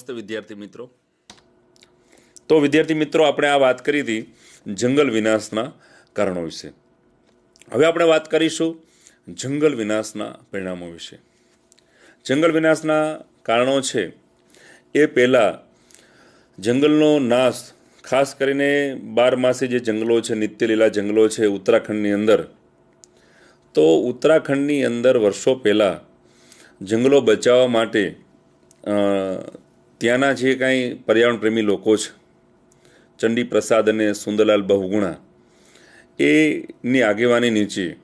નમસ્તે વિદ્યાર્થી મિત્રો. તો વિદ્યાર્થી મિત્રો, આપણે આ વાત કરી હતી જંગલ વિનાશના કારણો વિશે. હવે આપણે વાત કરીશું જંગલ વિનાશના પરિણામો વિશે. જંગલ વિનાશના કારણો છે, એ પહેલાં જંગલનો નાશ, ખાસ કરીને બારમાસી જે જંગલો છે, નિત્યલીલા જંગલો છે, ઉત્તરાખંડની અંદર, તો ઉત્તરાખંડની અંદર વર્ષો પહેલાં જંગલો બચાવવા માટે ત્યાંના જે કાંઈ પર્યાવરણ પ્રેમી લોકો છે, ચંડી પ્રસાદ અને સુંદરલાલ બહુગુણા, એની આગેવાની નીચે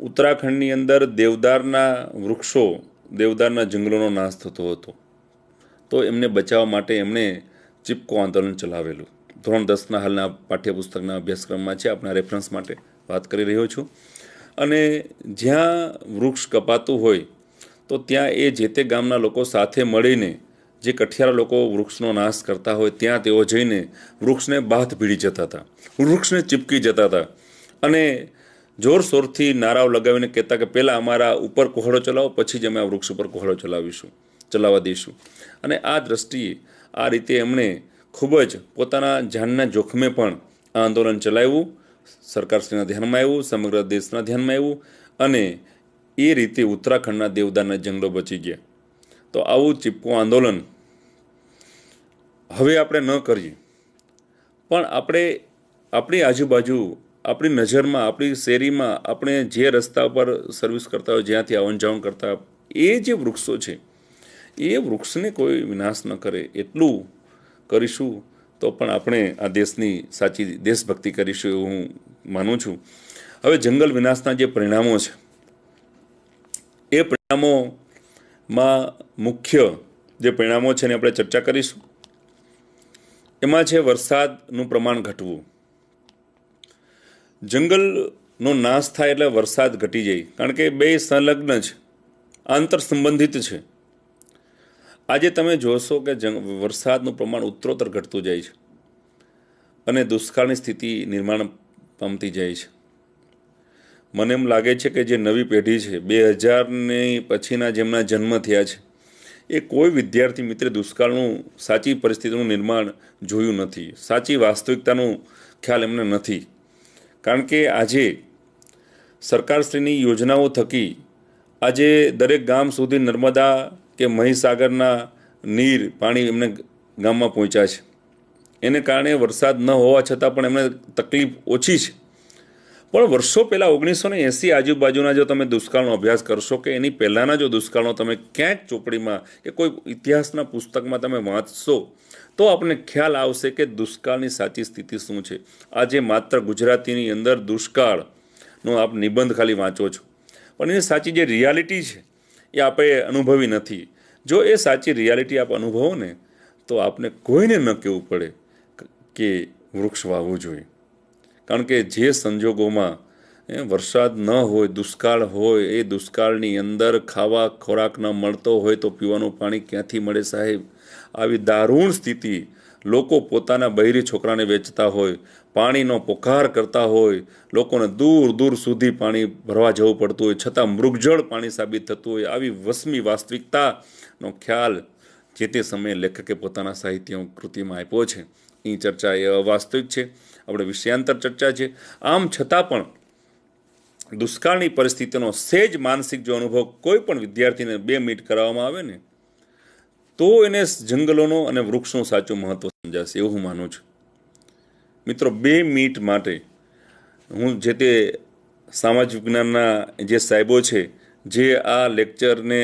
ઉત્તરાખંડની અંદર દેવદારના વૃક્ષો, દેવદારના જંગલોનો નાશ થતો હતો. તો એમને બચાવવા માટે એમણે ચિપકો આંદોલન ચલાવેલું. ધોરણ દસના હાલના પાઠ્યપુસ્તકના અભ્યાસક્રમમાં છે, આપણા રેફરન્સ માટે વાત કરી રહ્યો છું. અને જ્યાં વૃક્ષ કપાતું હોય, તો ત્યાં એ જે તે ગામના લોકો સાથે મળીને જે કઠિયારા લોકો વૃક્ષનો નાશ કરતા હોય, ત્યાં તેઓ જઈને વૃક્ષને બાથ ભીડી જતા હતા. વૃક્ષને ચીપકી જતા હતા. અને જોરશોરથી નારાઓ લગાવીને કહેતા કે પહેલાં અમારા ઉપર કોહળો ચલાવો, પછી જ અમે આ વૃક્ષ ઉપર કોહળો ચલાવીશું ચલાવવા દઈશું. અને આ દ્રષ્ટિએ આ રીતે એમણે ખૂબ જ પોતાના જાનના જોખમે પણ આ આંદોલન ચલાવ્યું. સરકારશ્રીના ધ્યાનમાં આવ્યું, સમગ્ર દેશના ધ્યાનમાં આવ્યું અને એ રીતે ઉત્તરાખંડના દેવદારના જંગલો બચી ગયા. તો આવું ચીપકું આંદોલન હવે આપણે ન કરીએ. પણ આપણે આપણી આજુબાજુ, આપણી નજરમાં, આપણી શેરીમાં આપણે જે રસ્તા પર સર્વિસ કરતા હોય, જ્યાંથી આવન જાવન કરતા એ જે વૃક્ષો છે, એ વૃક્ષને કોઈ વિનાશ ન કરે. એટલું કરીશું તો પણ આપણે આ દેશની સાચી દેશભક્તિ કરીશું એવું હું માનું છું. હવે જંગલ વિનાશના જે પરિણામો છે, એ પરિણામોમાં મુખ્ય જે પરિણામો છે એની આપણે ચર્ચા કરીશું. એમાં છે વરસાદનું પ્રમાણ ઘટવું. જંગલનો નાશ થાય એટલે વરસાદ ઘટી જાય. કારણ કે બે સંલગ્ન છે. આંતર સંબંધિત છે. આજે તમે જોશો કે જંગ વરસાદનું પ્રમાણ ઉત્તરોત્તર ઘટતું જાય છે. અને દુષ્કાળની સ્થિતિ નિર્માણ પામતી જાય છે. મને એમ લાગે છે કે જે નવી પેઢી છે, બે હજારની પછીના જેમના જન્મ થયા છે, એ કોઈ વિદ્યાર્થી મિત્રે દુષ્કાળનું સાચી પરિસ્થિતિનું નિર્માણ જોયું નથી. સાચી વાસ્તવિકતાનું ખ્યાલ એમને નથી. કારણ કે આજે સરકારશ્રીની યોજનાઓ થકી આજે દરેક ગામ સુધી નર્મદા કે મહીસાગરના નીર, પાણી એમને ગામમાં પહોંચ્યા છે. એને કારણે વરસાદ ન હોવા છતાં પણ એમને તકલીફ ઓછી છે. પણ વર્ષો પહેલાં ઓગણીસો ને એંસી આજુબાજુના જો તમે દુષ્કાળનો અભ્યાસ કરશો કે એની પહેલાંના જો દુષ્કાળનો તમે ક્યાંક ચોપડીમાં કે કોઈ ઇતિહાસના પુસ્તકમાં તમે વાંચશો, તો આપણને ખ્યાલ આવશે કે દુષ્કાળની સાચી સ્થિતિ શું છે. આજે માત્ર ગુજરાતીની અંદર દુષ્કાળનો આપ નિબંધ ખાલી વાંચો છો. પણ એની સાચી જે રિયાલિટી છે, એ આપણે અનુભવી નથી. જો એ સાચી રિયાલિટી આપ અનુભવો ને, તો આપને કોઈને ન કહેવું પડે કે વૃક્ષ વાવવું જોઈએ. કારણ કે જે સંજોગોમાં વરસાદ ન હોય, દુષ્કાળ હોય, એ દુષ્કાળની અંદર ખાવા ખોરાક ન મળતો હોય તો પીવાનું પાણી ક્યાંથી મળે સાહેબ? આવી દારૂણ સ્થિતિ લોકો પોતાના બૈરી છોકરાને વેચતા હોય, પાણીનો પોકાર કરતા હોય, લોકોને દૂર દૂર સુધી પાણી ભરવા જવું પડતું હોય, છતાં મૃગજળ પાણી સાબિત થતું હોય, આવી વસમી વાસ્તવિકતાનો ખ્યાલ જે તે સમયે લેખકે પોતાના સાહિત્ય કૃતિમાં આપ્યો છે. એ ચર્ચા એ અવાસ્તવિક છે. આપણે વિષયાંતર ચર્ચા છે. આમ છતાં પણ દુષ્કાળની પરિસ્થિતિનો સેજ માનસિક જો અનુભવ કોઈ પણ વિદ્યાર્થીને બે મિનિટ કરાવવામાં આવે ને, તો એને જંગલોનો અને વૃક્ષનું સાચું મહત્વ સમજાશે, એવું હું માનું છું. મિત્રો, બે મિનિટ માટે હું જે તે સામાજિક વિજ્ઞાનના જે સાહેબો છે, જે આ લેક્ચરને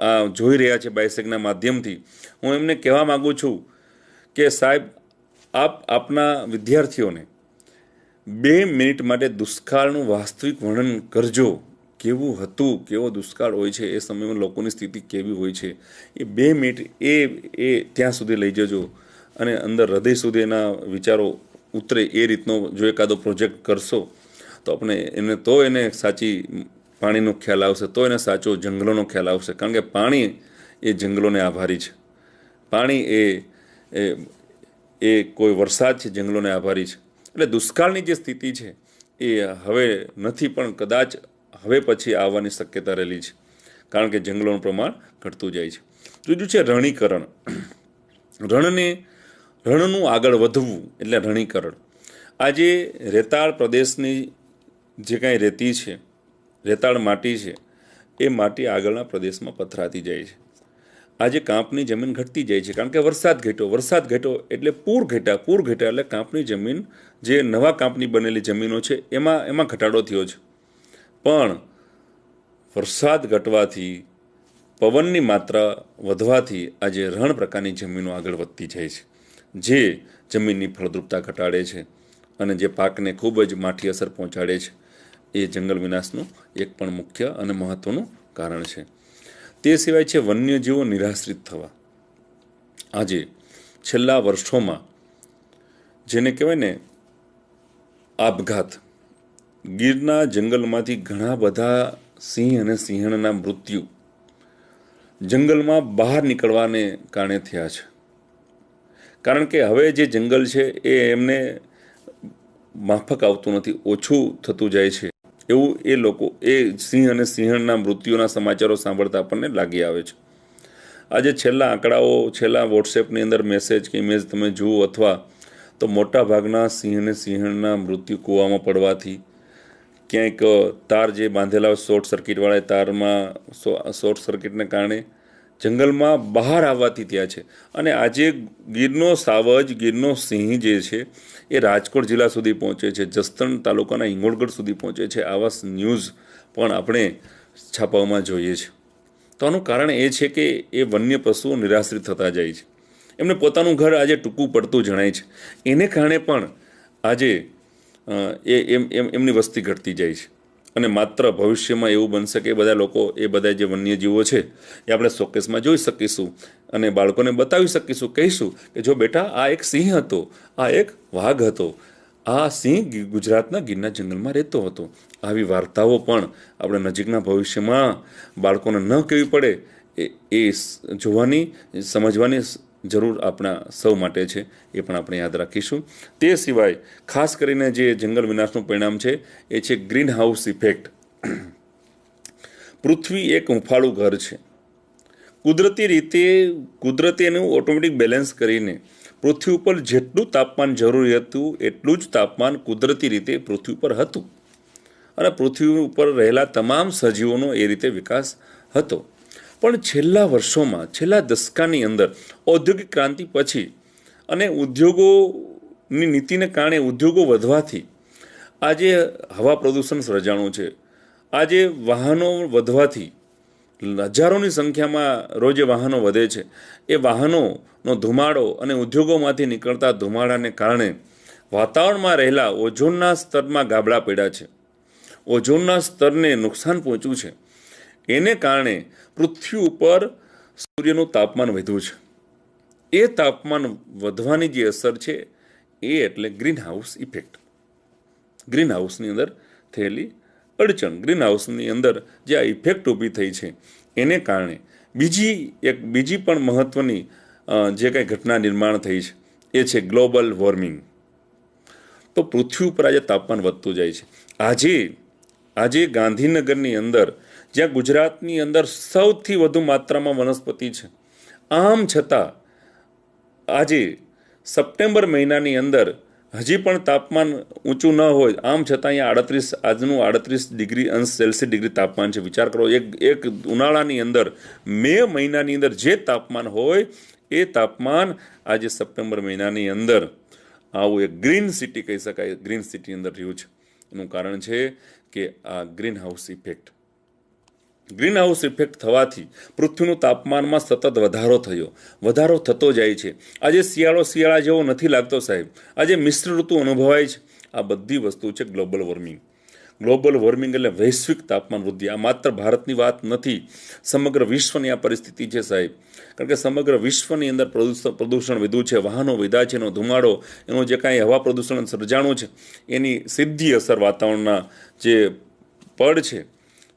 આ જોઈ રહ્યા છે બાયસેકના માધ્યમથી, હું એમને કહેવા માગું છું કે સાહેબ આપ આપના વિદ્યાર્થીઓને બે મિનિટ માટે દુષ્કાળનું વાસ્તવિક વર્ણન કરજો. કેવું હતું, કેવો દુષ્કાળ હોય છે, એ સમયમાં લોકોની સ્થિતિ કેવી હોય છે, એ બે મિનિટ એ એ ત્યાં સુધી લઈ જજો. અને અંદર હૃદય સુધી એના વિચારો ઉતરે, એ રીતનો જો એકાદો પ્રોજેક્ટ કરશો, તો આપણે એને, તો એને સાચી પાણીનો ખ્યાલ આવશે, તો એને સાચો જંગલોનો ખ્યાલ આવશે. કારણ કે પાણી એ જંગલોને આભારી છે. પાણી એ એ કોઈ વરસાદ છે, જંગલોને આભારી છે. એટલે દુષ્કાળની જે સ્થિતિ છે, એ હવે નથી, પણ કદાચ હવે પછી આવવાની શક્યતા રહેલી છે. કારણ કે જંગલોનું પ્રમાણ ઘટતું જાય છે. ત્રીજું છે રણીકરણ. રણને, રણનું આગળ વધવું, એટલે રણીકરણ. આજે રેતાળ પ્રદેશની જે કાંઈ રેતી છે, રેતાળ માટી છે, એ માટી આગળના પ્રદેશમાં પથરાતી જાય છે. આજે કાંપની જમીન ઘટતી જાય છે. કારણ કે વરસાદ ઘટ્યો વરસાદ ઘટ્યો એટલે પૂર ઘટ્યા પૂર ઘટ્યા એટલે કાંપની જમીન જે નવા કાંપની બનેલી જમીનો છે, એમાં એમાં ઘટાડો થયો છે. પણ વરસાદ ઘટવાથી, પવનની માત્રા વધવાથી આજે રણ પ્રકારની જમીનો આગળ વધતી જાય છે. જે જમીનની ફળદ્રુપતા ઘટાડે છે અને જે પાકને ખૂબ જ માઠી અસર પહોંચાડે છે. એ જંગલ વિનાશનું એક પણ મુખ્ય અને મહત્ત્વનું કારણ છે. તે સિવાય છે વન્યજીવો નિરાશ્રિત થવા. આજે છેલ્લા વર્ષોમાં જેને કહેવાય ને આપઘાત, ગીરના જંગલમાંથી ઘણા બધા સિંહ અને સિંહણના મૃત્યુ જંગલમાં બહાર નીકળવાને કારણે થયા છે. કારણ કે હવે જે જંગલ છે એ એમને માફક આવતું નથી, ઓછું થતું જાય છે. એવું એ લોકો, એ સિંહ અને સિંહણના મૃત્યુના સમાચારો સાંભળતા આપણને લાગી આવે છે. આજે છેલ્લા આંકડાઓ, છેલ્લા વોટ્સએપની અંદર મેસેજ કે ઇમેજ તમે જુઓ અથવા તો મોટા ભાગના સિંહ અને સિંહણના મૃત્યુ કૂવામાં પડવાથી ક્યાંક તાર જે બાંધેલા શોર્ટ સર્કિટવાળા તારમાં શોર્ટ સર્કિટને કારણે જંગલમાં બહાર આવવાથી ત્યાં છે. અને આજે ગીરનો સાવજ, ગીરનો સિંહ જે છે એ રાજકોટ જિલ્લા સુધી પહોંચે છે. જસદણ તાલુકાના હિંગોળગઢ સુધી પહોંચે છે. આવા ન્યૂઝ પણ આપણે છાપાઓમાં જોઈએ છે. તો આનું કારણ એ છે કે એ વન્ય પશુઓ નિરાશ્રિત થતા જાય છે. એમને પોતાનું ઘર આજે ટૂંકું પડતું જણાય છે. એને કારણે પણ આજે એ, એમ એમ, એમની વસ્તી ઘટતી જાય છે. અને માત્ર ભવિષ્યમાં એવું બનશે કે બધા લોકો, એ બધા જે વન્યજીવો છે, એ આપણે શોકેસમાં જોઈ શકીશું અને બાળકોને બતાવી શકીશું, કહીશું કે જો બેટા આ એક સિંહ હતો, આ એક વાઘ હતો, આ સિંહ ગુજરાતના ગીરના જંગલમાં રહેતો હતો. આવી વાર્તાઓ પણ આપણે નજીકના ભવિષ્યમાં બાળકોને ન કહેવી પડે, એ જોવાની, સમજવાની જરૂર આપણા સૌ માટે છે, એ પણ આપણે યાદ રાખીશું. તે સિવાય ખાસ કરીને જે જંગલ વિનાશનું પરિણામ છે, એ છે ગ્રીન હાઉસ ઇફેક્ટ. પૃથ્વી એક હુંફાળું ઘર છે. કુદરતી રીતે, કુદરતે એનું ઓટોમેટિક બેલેન્સ કરીને પૃથ્વી ઉપર જેટલું તાપમાન જરૂરી હતું, એટલું જ તાપમાન કુદરતી રીતે પૃથ્વી ઉપર હતું. અને પૃથ્વી ઉપર રહેલા તમામ સજીવોનો એ રીતે વિકાસ હતો. પણ છેલ્લા વર્ષોમાં, છેલ્લા દસકાની અંદર ઔદ્યોગિક ક્રાંતિ પછી અને ઉદ્યોગોની નીતિને કારણે ઉદ્યોગો વધવાથી આજે હવા પ્રદૂષણ સર્જાણું છે. આજે વાહનો વધવાથી હજારોની સંખ્યામાં રોજે વાહનો વધે છે. એ વાહનોનો ધુમાડો અને ઉદ્યોગોમાંથી નીકળતા ધુમાડાને કારણે વાતાવરણમાં રહેલા ઓઝોનના સ્તરમાં ગાબડા પડ્યા છે. ઓઝોનના સ્તરને નુકસાન પહોંચ્યું છે. એને કારણે પૃથ્વી ઉપર સૂર્યનું તાપમાન વધ્યું છે. એ તાપમાન વધવાની જે અસર છે, એ એટલે ગ્રીન હાઉસ ઇફેક્ટ. ગ્રીન હાઉસની અંદર થયેલી અડચણ ગ્રીન હાઉસની અંદર જે આ ઇફેક્ટ ઊભી થઈ છે, એને કારણે બીજી એક, બીજી પણ મહત્ત્વની જે કંઈ ઘટના નિર્માણ થઈ છે, એ છે ગ્લોબલ વોર્મિંગ. તો પૃથ્વી ઉપર આજે તાપમાન વધતું જાય છે. આજે આજે ગાંધીનગરની અંદર જ્યાં ગુજરાતની અંદર સૌથી વધુ માત્રામાં વનસ્પતિ છે. આમ છતાં, આજે સપ્ટેમ્બર મહિનાની અંદર હજી પણ તાપમાન ઊંચું ન હોય, આમ છતાં અહીંયા આડત્રીસ, આજનું આડત્રીસ ડિગ્રી અંશ સેલ્સિયસ ડિગ્રી તાપમાન છે. વિચાર કરો, એક એક ઉનાળાની અંદર, મે મહિનાની અંદર જે તાપમાન હોય, એ તાપમાન આજે સપ્ટેમ્બર મહિનાની અંદર આવું એક ગ્રીન સિટી કહી શકાય, ગ્રીન સિટી અંદર રહ્યું છે. એનું કારણ છે કે આ green house effect. Green house effect થવાથી પૃથ્વીનું તાપમાનમાં સતત વધારો થયો. વધારો થતો જાય છે. આજે શિયાળો શિયાળા જેવો નથી લાગતો સાહેબ. આજે મિશ્ર ઋતુ અનુભવાય છે. આ બધી વસ્તુ છે ગ્લોબલ વોર્મિંગ. ગ્લોબલ વોર્મિંગ એટલે વૈશ્વિક તાપમાન વૃદ્ધિ. આ માત્ર ભારતની વાત નથી. સમગ્ર વિશ્વની આ પરિસ્થિતિ છે સાહેબ. કારણ કે સમગ્ર વિશ્વની અંદર પ્રદૂષણ પ્રદૂષણ વધ્યું છે. વાહનો વિધા છે, એનો ધુમાડો, એનો જે કાંઈ હવા પ્રદૂષણ સર્જાણું છે, એની સીધી અસર વાતાવરણના જે પડ છે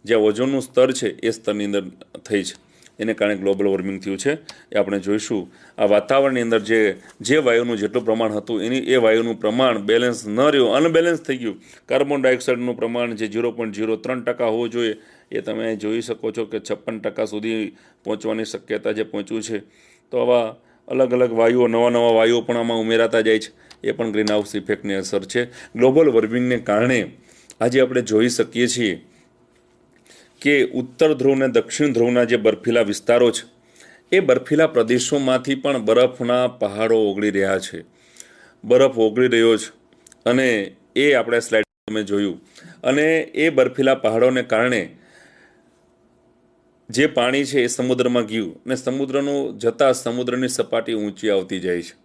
જ્યાં ઓઝોનનું સ્તર છે એ સ્તરની અંદર થઈ છે. એને કારણે ગ્લોબલ વોર્મિંગ થયું છે. એ આપણે જોઈશું. આ વાતાવરણની અંદર જે જે વાયુનું જેટલું પ્રમાણ હતું, એની, એ વાયુનું પ્રમાણ બેલેન્સ ન રહ્યું. અનબેલેન્સ થઈ ગયું. કાર્બન ડાયોક્સાઇડનું પ્રમાણ જે ઝીરો પોઈન્ટ ઝીરો ત્રણ ટકા હોવું જોઈએ, એ તમે જોઈ શકો છો કે છપ્પન ટકા સુધી પહોંચવાની શક્યતા જે પહોંચ્યું છે. તો આવા અલગ અલગ વાયુઓ, નવા નવા વાયુઓ પણ આમાં ઉમેરાતા જાય છે. એ પણ ગ્રીન હાઉસ ઇફેક્ટની અસર છે. ગ્લોબલ વોર્મિંગને કારણે આજે આપણે જોઈ શકીએ છીએ કે ઉત્તર ધ્રુવ અને દક્ષિણ ધ્રુવના જે બર્ફીલા વિસ્તારો છે, એ બર્ફીલા પ્રદેશોમાંથી પણ બરફના પહાડો ઓગળી રહ્યા છે. બરફ ઓગળી રહ્યો છે અને એ આપણે સ્લાઇડ તમે જોયું. અને એ બર્ફીલા પહાડોને કારણે જે પાણી છે એ સમુદ્રમાં ગયું અને સમુદ્રનું જતાં સમુદ્રની સપાટી ઊંચી આવતી જાય છે.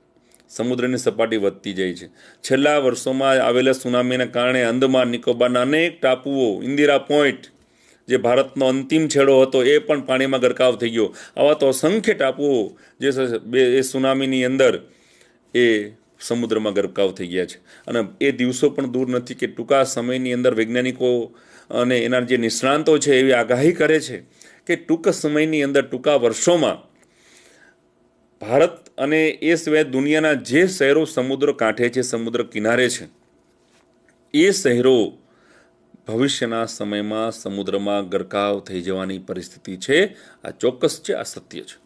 સમુદ્રની સપાટી વધતી જાય છે. છેલ્લા વર્ષોમાં આવેલા સુનામીના કારણે અંદમાન, નિકોબારના અનેક ટાપુઓ, ઇન્દિરા પોઈન્ટ જે ભારતનો અંતિમ છેડો હતો એ પણ પાણીમાં ગરકાવ થઈ ગયો. આવા તો અસંખ્ય ટાપુઓ જે બે, એ સુનામીની અંદર એ સમુદ્રમાં ગરકાવ થઈ ગયા છે. અને એ દિવસો પણ દૂર નથી કે ટૂંકા સમયની અંદર વૈજ્ઞાનિકો અને એના જે નિષ્ણાંતો છે એવી આગાહી કરે છે કે ટૂંક સમયની અંદર, ટૂંકા વર્ષોમાં ભારત અને એ સિવાય દુનિયાના જે શહેરો સમુદ્ર કાંઠે છે, સમુદ્ર કિનારે છે, એ શહેરો ભવિષ્યના સમયમાં સમુદ્રમાં ગરકાવ થઈ જવાની પરિસ્થિતિ છે. આ ચોક્કસ છે, આ સત્ય છે.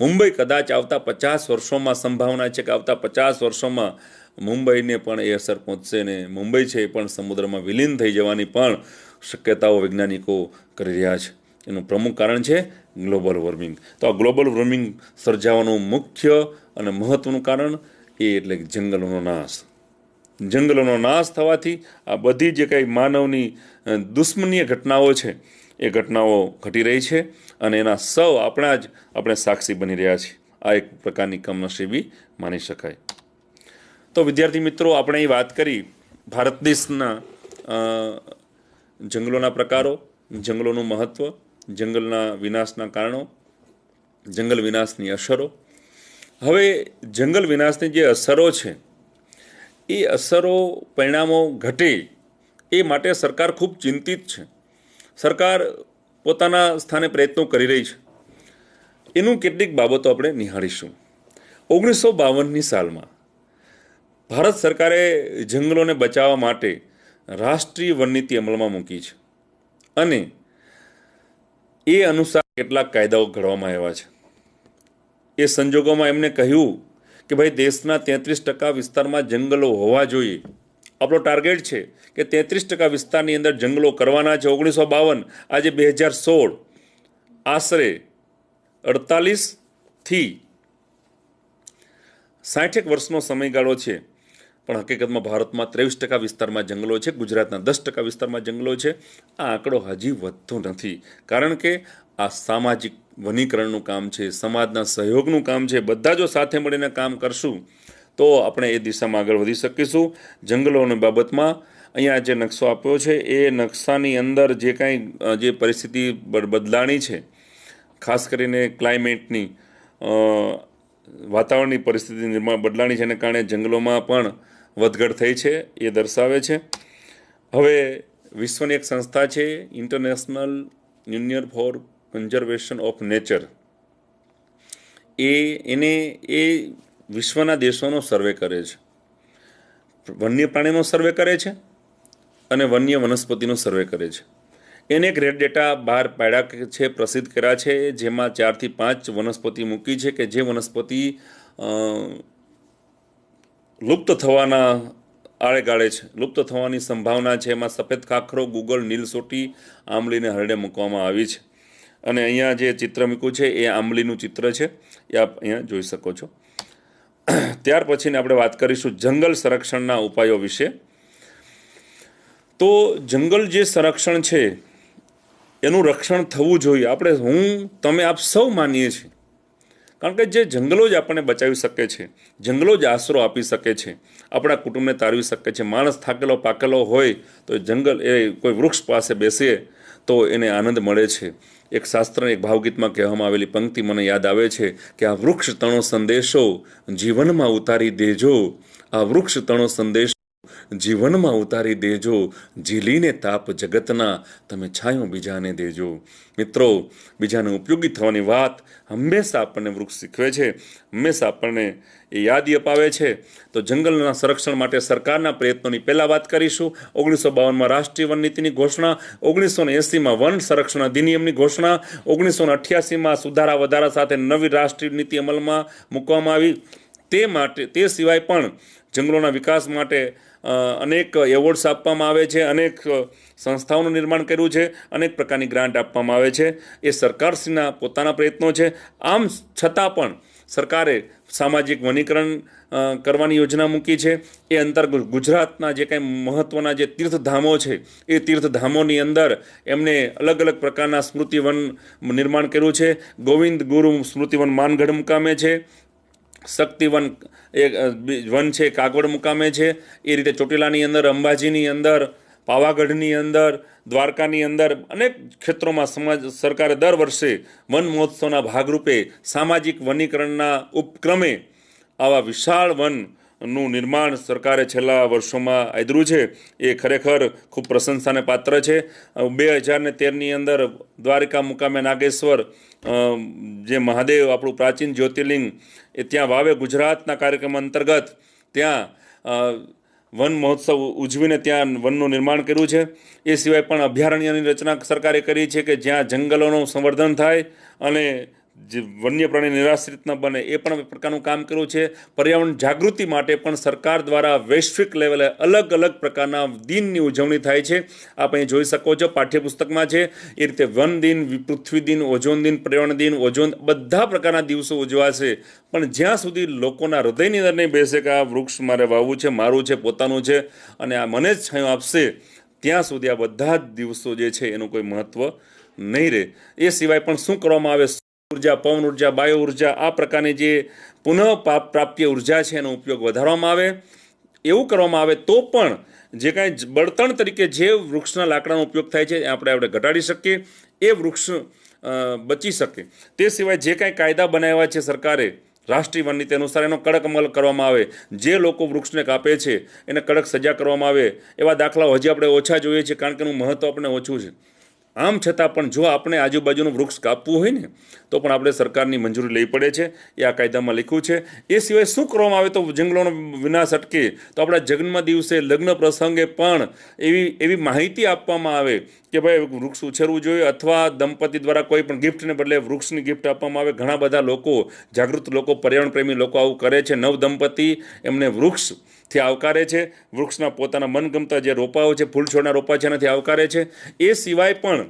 મુંબઈ કદાચ આવતા પચાસ વર્ષોમાં સંભાવના છે કે આવતા પચાસ વર્ષોમાં મુંબઈને પણ એ અસર પહોંચશે ને મુંબઈ છે એ પણ સમુદ્રમાં વિલીન થઈ જવાની પણ શક્યતાઓ વૈજ્ઞાનિકો કરી રહ્યા છે. એનું પ્રમુખ કારણ છે ગ્લોબલ વોર્મિંગ. તો આ ગ્લોબલ વોર્મિંગ સર્જાવાનું મુખ્ય અને મહત્વનું કારણ એ એટલે જંગલોનો નાશ. જંગલોનો નાશ થવાથી આ બધી જે કંઈ માનવની દુશ્મનીય ઘટનાઓ છે, એ ઘટનાઓ ઘટી રહી છે અને એના સૌ આપણા જ આપણે સાક્ષી બની રહ્યા છીએ. આ એક પ્રકારની કમનસીબી માની શકાય. તો વિદ્યાર્થી મિત્રો, આપણે એ વાત કરી ભારત દેશના જંગલોના પ્રકારો, જંગલોનું મહત્ત્વ જંગલના વિનાશના કારણો, જંગલ વિનાશની અસરો. હવે જંગલ વિનાશની જે અસરો છે એ અસરો, પરિણામો ઘટે, એ માટે સરકાર ખૂબ ચિંતિત છે. સરકાર પોતાના સ્થાને પ્રયત્નો કરી રહી છે. એનું કેટલીક બાબતો આપણે નિહાળીશું. ઓગણીસો બાવનની સાલમાં ભારત સરકારે જંગલોને બચાવવા માટે રાષ્ટ્રીય વનનીતિ અમલમાં મૂકી છે. અને એ અનુસાર કેટલાક કાયદાઓ ઘડવામાં આવ્યા છે. એ સંજોગોમાં એમને કહ્યું કે ભાઈ દેશના તેત્રીસ ટકા વિસ્તારમાં જંગલો હોવા જોઈએ. આપણો ટાર્ગેટ છે કે તેત્રીસ ટકા વિસ્તારની અંદર જંગલો કરવાના છે. ઓગણીસો બાવન, આજે બે હજાર સોળ. આશરે અડતાલીસથી સાઠેક વર્ષનો સમયગાળો છે. પણ હકીકતમાં ભારતમાં ત્રેવીસ ટકા વિસ્તારમાં જંગલો છે, ગુજરાતના દસ ટકા વિસ્તારમાં જંગલો છે. આ આંકડો હજી વધતો નથી. કારણ કે આ સામાજિક વનીકરણનું કામ છે, સમાજના સહયોગનું કામ છે. બધા જો સાથે મળીને કામ કરશું, તો આપણે એ દિશામાં આગળ વધી શકીશું. જંગલોની બાબતમાં અહીંયા જે નકશો આપ્યો છે, એ નકશાની અંદર જે કાંઈ જે પરિસ્થિતિ બદલાણી છે, ખાસ કરીને ક્લાઇમેટની વાતાવરણની પરિસ્થિતિ નિર્માણ બદલાણી છે એને કારણે જંગલોમાં પણ વધઘટ થઈ છે, એ દર્શાવે છે. હવે વિશ્વની એક સંસ્થા છે International Union for Conservation of Nature એ, એને, એ વિશ્વના દેશોનો સર્વે કરે છે. વન્ય પ્રાણીનો સર્વે કરે છે અને વન્ય વનસ્પતિનો સર્વે કરે છે. એને એક રેડ ડેટા બહાર પાડ્યા છે, પ્રસિદ્ધ કર્યા છે, જેમાં ચારથી પાંચ વનસ્પતિ મૂકી છે કે જે વનસ્પતિ લુપ્ત થવાના આળેગાળે છે. લુપ્ત થવાની સંભાવના છે. એમાં સફેદ ખાખરો, ગુગલ નીલસોટી આંબલીને હરડે મૂકવામાં આવી છે. અને અહીંયા જે ચિત્ર મૂક્યું છે, એ આંબલીનું ચિત્ર છે. એ આપ અહીંયા જોઈ શકો છો. ત્યાર પછીને આપણે વાત કરીશું જંગલ સંરક્ષણના ઉપાયો વિશે. તો જંગલ જે સંરક્ષણ છે એનું રક્ષણ થવું જોઈએ. આપણે હું, તમે, આપ સૌ માનીએ છીએ. કારણ કે જે જંગલો જ આપણને બચાવી શકે છે, જંગલો જ આશરો આપી શકે છે, આપણા કુટુંબને તારવી શકે છે, માણસ થાકેલો, પાકેલો હોય, તો જંગલ એ કોઈ વૃક્ષ પાસે બેસીએ તો એને આનંદ મળે છે. એક શાસ્ત્ર એક ભાવગીતમાં કહેવામાં આવેલી પંક્તિ મને યાદ આવે છે કે, આ વૃક્ષ તણો સંદેશો, જીવનમાં ઉતારી દેજો. આ વૃક્ષ તણો સંદેશ જીવનમાં ઉતારી દેજો, ઝીલીને તાપ જગતના. તમે છાંયો બીજાને દેજો. મિત્રો, બીજાને ઉપયોગી થવાની વાત હંમેશા આપણને વૃક્ષ શીખવે છે, હંમેશા આપણને એ યાદી અપાવે છે. તો જંગલના સંરક્ષણ માટે સરકારના પ્રયત્નોની પહેલાં વાત કરીશું. ઓગણીસો બાવનમાં રાષ્ટ્રીય વન નીતિની ઘોષણા, ઓગણીસો ને એંસીમાં વન સંરક્ષણ અધિનિયમની ઘોષણા, ઓગણીસો ને અઠ્યાસીમાં સુધારા વધારા સાથે નવી રાષ્ટ્રીય નીતિ અમલમાં મૂકવામાં આવી. તે માટે, તે સિવાય પણ જંગલોના વિકાસ માટે અનેક એવોર્ડ્સ આપવામાં આવે છે, અનેક સંસ્થાઓનું નિર્માણ કર્યું છે, અનેક પ્રકારની ગ્રાન્ટ આપવામાં આવે છે. એ સરકારશ્રીના પોતાના પ્રયત્નો છે. આમ છતાં પણ સરકારે સામાજિક વનીકરણ કરવાની યોજના મૂકી છે. એ અંતર્ગત ગુજરાતના જે કંઈ મહત્ત્વના જે તીર્થધામો છે, એ તીર્થધામોની અંદર એમને અલગ અલગ પ્રકારના સ્મૃતિવન નિર્માણ કર્યું છે. ગોવિંદ ગુરુ સ્મૃતિવન માનગઢ મુકામે છે. શક્તિવન બી- વન છે કાગવડ મુકામે છે. એ રીતે ચોટીલાની અંદર, અંબાજીની અંદર, પાવાગઢની અંદર, દ્વારકાની અંદર અનેક ક્ષેત્રોમાં સમાજ, સરકારે દર વર્ષે વન મહોત્સવના ભાગરૂપે સામાજિક વનીકરણના ઉપક્રમે આવા વિશાળ વનનું નિર્માણ સરકારે છેલ્લા વર્ષોમાં આદર્યું છે. એ ખરેખર ખૂબ પ્રશંસાને પાત્ર છે. બે હજાર ને તેરની અંદર દ્વારિકા મુકામે નાગેશ્વર જે મહાદેવ આપણું પ્રાચીન જ્યોતિર્લિંગ, એ ત્યાં વાવે ગુજરાતના કાર્યક્રમ અંતર્ગત ત્યાં વન મહોત્સવ ઉજવીને ત્યાં વનનું નિર્માણ કર્યું છે. એ સિવાય પણ અભયારણ્યની રચના સરકારે કરી છે કે જ્યાં જંગલોનું સંવર્ધન થાય અને જે વન્ય પ્રાણી નિરાશ્રિત ન બને, એ પણ પ્રકારનું કામ કર્યું છે. પર્યાવરણ જાગૃતિ માટે પણ સરકાર દ્વારા વૈશ્વિક લેવલે અલગ અલગ પ્રકારના દિનની ઉજવણી થાય છે. આપ અહીં જોઈ શકો છો, પાઠ્યપુસ્તકમાં છે, એ રીતે વન દિન, પૃથ્વી દિન, ઓઝોન દિન, પર્યાવરણ દિન, ઓઝોન બધા પ્રકારના દિવસો ઉજવાશે. પણ જ્યાં સુધી લોકોના હૃદયની અંદર નહીં બેસે કે આ વૃક્ષ મારે વાવવું છે, મારું છે, પોતાનું છે, અને આ મને જ છાંયો આપશે, ત્યાં સુધી આ બધા જ દિવસો જે છે, એનું કોઈ મહત્ત્વ નહીં રહે. એ સિવાય પણ શું કરવામાં આવે? ઊર્જા, પવન ઊર્જા, બાયો ઊર્જા, આ પ્રકારની જે પુનઃ પ્રા- પ્રાપ્ય ઊર્જા છે એનો ઉપયોગ વધારવામાં આવે. એવું કરવામાં આવે તો પણ જે કાંઈ બળતણ તરીકે જે વૃક્ષના લાકડાનો ઉપયોગ થાય છે એ આપણે આપણે ઘટાડી શકીએ, એ વૃક્ષ બચી શકે તે સિવાય જે કાંઈ કાયદા બનાવ્યા છે સરકારે, રાષ્ટ્રીય વન નીતિ અનુસાર એનો કડક અમલ કરવામાં આવે. જે લોકો વૃક્ષને કાપે છે એને કડક સજા કરવામાં આવે. એવા દાખલાઓ હજી આપણે ઓછા જોઈએ છે કારણ કે એનું મહત્ત્વ આપણે ઓછું છે. આમ છતાં પણ જો આપણે આજુબાજુનું વૃક્ષ કાપવું હોય ને, તો પણ આપણે સરકારની મંજૂરી લેવી પડે છે. એ આ કાયદામાં લખ્યું છે. એ સિવાય શું કરવામાં આવે તો જંગલોનો વિનાશ અટકે, તો આપણા જન્મ દિવસે લગ્ન પ્રસંગે પણ એવી એવી માહિતી આપવામાં આવે કે ભાઈ વૃક્ષ ઉછેરવું જોઈએ અથવા દંપતી દ્વારા કોઈ પણ ગિફ્ટને બદલે વૃક્ષની ગિફ્ટ આપવામાં આવે. ઘણા બધા લોકો, જાગૃત લોકો પર્યાવરણ પ્રેમી લોકો આવું કરે છે. નવ દંપતી એમને વૃક્ષથી આવકારે છે. વૃક્ષના પોતાના મનગમતા જે રોપાઓ છે ફૂલ છોડના રોપા છે, એનાથી આવકારે છે. એ સિવાય પણ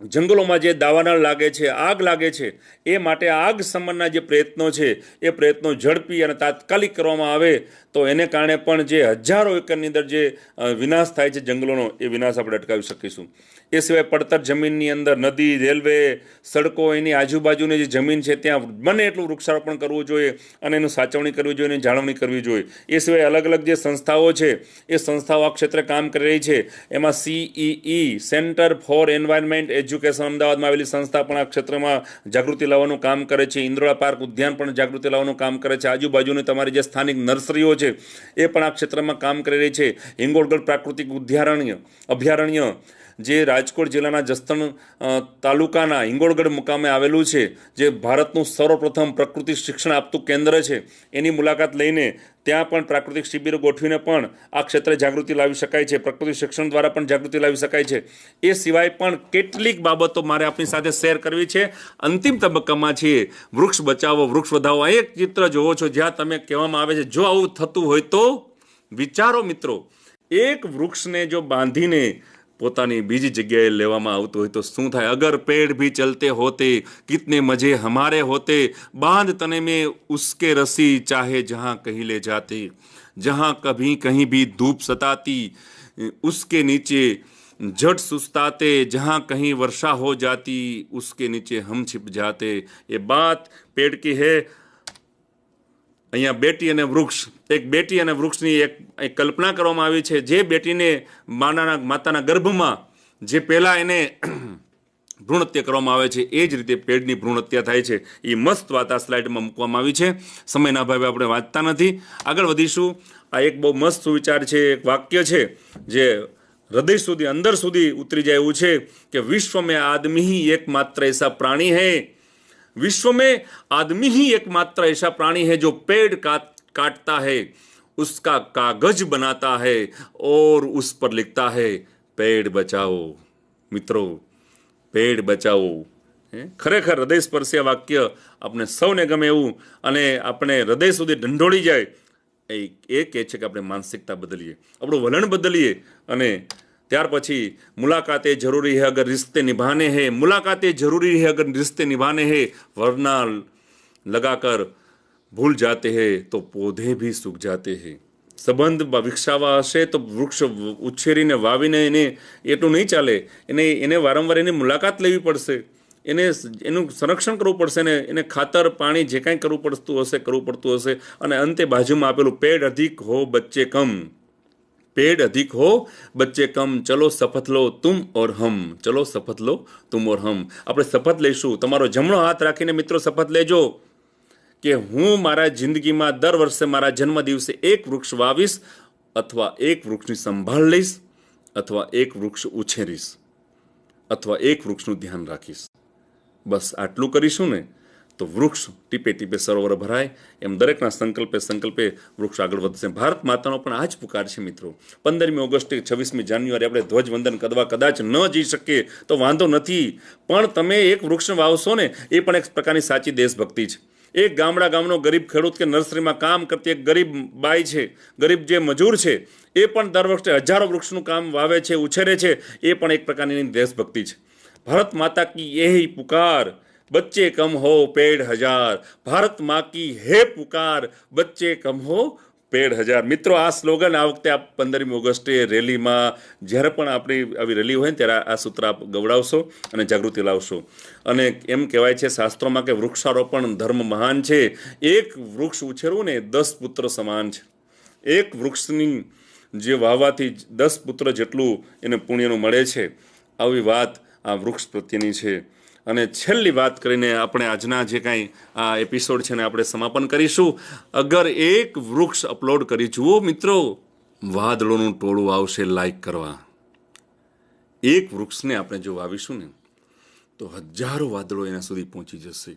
જંગલોમાં જે દાવાનળ લાગે છે, આગ લાગે છે, એ માટે આગ સમનના જે પ્રયત્નો છે, એ પ્રયત્નો ઝડપી અને તાત્કાલિક કરવામાં આવે, તો એને કારણે પણ જે હજારો એકરની અંદર જે વિનાશ થાય છે જંગલોનો, એ વિનાશ આપણે અટકાવી શકીશું. એ સિવાય પડતર જમીનની અંદર નદી, રેલવે, સડકો, એની આજુબાજુની જે જમીન છે, ત્યાં બને એટલું વૃક્ષારોપણ કરવું જોઈએ અને એનું સાચવણી કરવી જોઈએ એની જાળવણી કરવી જોઈએ. એ સિવાય અલગ અલગ જે સંસ્થાઓ છે, એ સંસ્થાઓ આ ક્ષેત્રે કામ કરી રહી છે. એમાં CEE Centre for Environment Education અમદાવાદમાં આવેલી સંસ્થા પણ આ ક્ષેત્રમાં જાગૃતિ લાવવાનું કામ કરે છે. ઇન્દ્રોળા પાર્ક ઉદ્યાન પણ જાગૃતિ લાવવાનું કામ કરે છે. આજુબાજુની તમારી જે સ્થાનિક નર્સરીઓ છે, એ પણ આ ક્ષેત્રમાં કામ કરી રહી છે. હિંગોળગઢ પ્રાકૃતિક ઉદ્યારણ્ય, અભયારણ્ય જે રાજકોટ જિલ્લાના જસદણ તાલુકાના હિંગોળગઢ મુકામે આવેલું છે, જે ભારતનું સર્વપ્રથમ પ્રકૃતિ શિક્ષણ આપતું કેન્દ્ર છે, એની મુલાકાત લઈને ત્યાં પણ પ્રાકૃતિક શિબિરો ગોઠવીને પણ આ ક્ષેત્રે જાગૃતિ લાવી શકાય છે, પ્રકૃતિ શિક્ષણ દ્વારા પણ જાગૃતિ લાવી શકાય છે. એ સિવાય પણ કેટલીક બાબતો મારે આપણી સાથે શેર કરવી છે. અંતિમ તબક્કામાં છીએ વૃક્ષ બચાવો, વૃક્ષ વધાવો. આ એક ચિત્ર જોવો છો, જ્યાં તમે કહેવામાં આવે છે, જો આવું થતું હોય તો વિચારો મિત્રો, એક વૃક્ષને જો બાંધીને પોતાની બીજી જગ્યાએ લેવામાં આવતું હોય તો શું થાય અગર પેડ ભી ચલતે હોતે કિતને મજે હમારે હોતે બાંધ તને મેં ઉસકે રસી ચાહે જહાં કહી ले जाते जहां कभी कहीं भी धूप सताती उसके नीचे जट सुस्ताते जहां कहीं वर्षा हो जाती उसके नीचे हम छिप जाते ये बात पेड़ की है અહીંયા બેટી અને વૃક્ષ, એક બેટી અને વૃક્ષની એક કલ્પના કરવામાં આવી છે. જે બેટીને માનાના, માતાના ગર્ભમાં જે પહેલાં એને ભ્રૂણહત્યા કરવામાં આવે છે, એ જ રીતે પેડની ભ્રૂણહત્યા થાય છે. એ મસ્ત વાત આ સ્લાઇડમાં મૂકવામાં આવી છે. સમયના અભાવે આપણે વાંચતા નથી. આગળ વધીશું. આ એક બહુ મસ્ત વિચાર છે, એક વાક્ય છે, જે હૃદય સુધી, અંદર સુધી ઉતરી જાય એવું છે કે વિશ્વમાં આદમી એક માત્ર એસા પ્રાણી હૈ. विश्व में आदमी ही एकमात्र ऐसा प्राणी है जो पेड़ काट काटता है उसका कागज बनाता है और उस पर लिखता है पेड़ बचाओ મિત્રો પેડ બચાવો હે? ખરેખર હૃદય સ્પર્શી આ વાક્ય આપણે સૌને ગમે એવું અને આપણે હૃદય સુધી ઢંઢોળી જાય એ એ કહે છે કે આપણે માનસિકતા બદલીએ આપણું વલણ બદલીએ અને ત્યાર પછી મુલાકાતે જરૂરી હે અગર રિશ્તે નિભાને હે, મુલાકાતે જરૂરી હે અગર રિશ્તે નિભાને હે, વરના લગાકર ભૂલ જાતે હે તો પોધે ભી સૂક જાતે હે. સંબંધ વિકસાવવા હશે તો વૃક્ષ ઉછેરીને વાવીને એને એટલું નહીં ચાલે, એને એને વારંવાર એની મુલાકાત લેવી પડશે. એને એનું સંરક્ષણ કરવું પડશે ને, એને ખાતર, પાણી જે કાંઈ કરવું પડતું હશે, કરવું પડતું હશે અને અંતે બાજુમાં આપેલું પેડ અધિક હો બચ્ચે કમ. पेड़ अधिक हो बच्चे कम चलो શપથ લો તુમ ઓર હમ ચલો શપથ લો તુમ ઓર હમ આપણે શપથ લઈશું તમારો જમણો હાથ રાખીને મિત્રો શપથ લેજો કે હું મારા જિંદગીમાં દર વર્ષે મારા જન્મ દિવસે એક વૃક્ષ વાવીશ અથવા એક વૃક્ષની સંભાળ લઈશ અથવા એક વૃક્ષ ઉછેરીશ અથવા એક વૃક્ષનું ધ્યાન રાખીશ બસ આટલું કરીશું ને તો વૃક્ષ ટીપે ટીપે સરોવર ભરાય. એમ દરેકના સંકલ્પે સંકલ્પે વૃક્ષ આગળ વધશે ભારત માતાનો પણ આ જ પુકાર છે મિત્રો. પંદરમી ઓગસ્ટ ઓગસ્ટે છવ્વીસમી જાન્યુઆરી આપણે ધ્વજવંદન કરવા કદાચ ન જઈ શકીએ તો વાંધો નથી. પણ તમે એક વૃક્ષ વાવશો ને, એ પણ એક પ્રકારની સાચી દેશભક્તિ છે. એક ગામડા ગામનો ગરીબ ખેડૂત કે નર્સરીમાં કામ કરતી એક ગરીબ બાઈ છે, ગરીબ જે મજૂર છે, એ પણ દર વખતે હજારો વૃક્ષનું કામ વાવે છે, ઉછેરે છે, એ પણ એક પ્રકારની દેશભક્તિ છે. ભારત માતા કી એ પુકાર. बच्चे कम हो पेड़ हजार ભારત માં કી હે પુકાર બચ્ચે કમ હો પેડ હજાર મિત્રો આ સ્લોગન આ વખતે આપ પંદરમી ઓગસ્ટે રેલીમાં જ્યારે પણ આપણી આવી રેલી હોય ને ત્યારે આ સૂત્ર આપ ગવડાવશો અને જાગૃતિ લાવશો અને એમ કહેવાય છે શાસ્ત્રોમાં કે વૃક્ષારોપણ ધર્મ મહાન છે એક વૃક્ષ ઉછેરવું ને દસ પુત્ર સમાન છે એક વૃક્ષની જે વાવવાથી જ દસ પુત્ર જેટલું એને પુણ્યનું મળે છે આવી વાત આ વૃક્ષ પ્રત્યેની છે અને છેલ્લી વાત કરીને આપણે આજના જે કાંઈ, આ એપિસોડ છે ને આપણે સમાપન કરીશું. અગર એક વૃક્ષ અપલોડ કરી, જુઓ મિત્રો, વાદળોનું ટોળું આવશે લાઈક કરવા. એક વૃક્ષને આપણે જો વાવીશું ને, તો હજારો વાદળો એના સુધી પહોંચી જશે.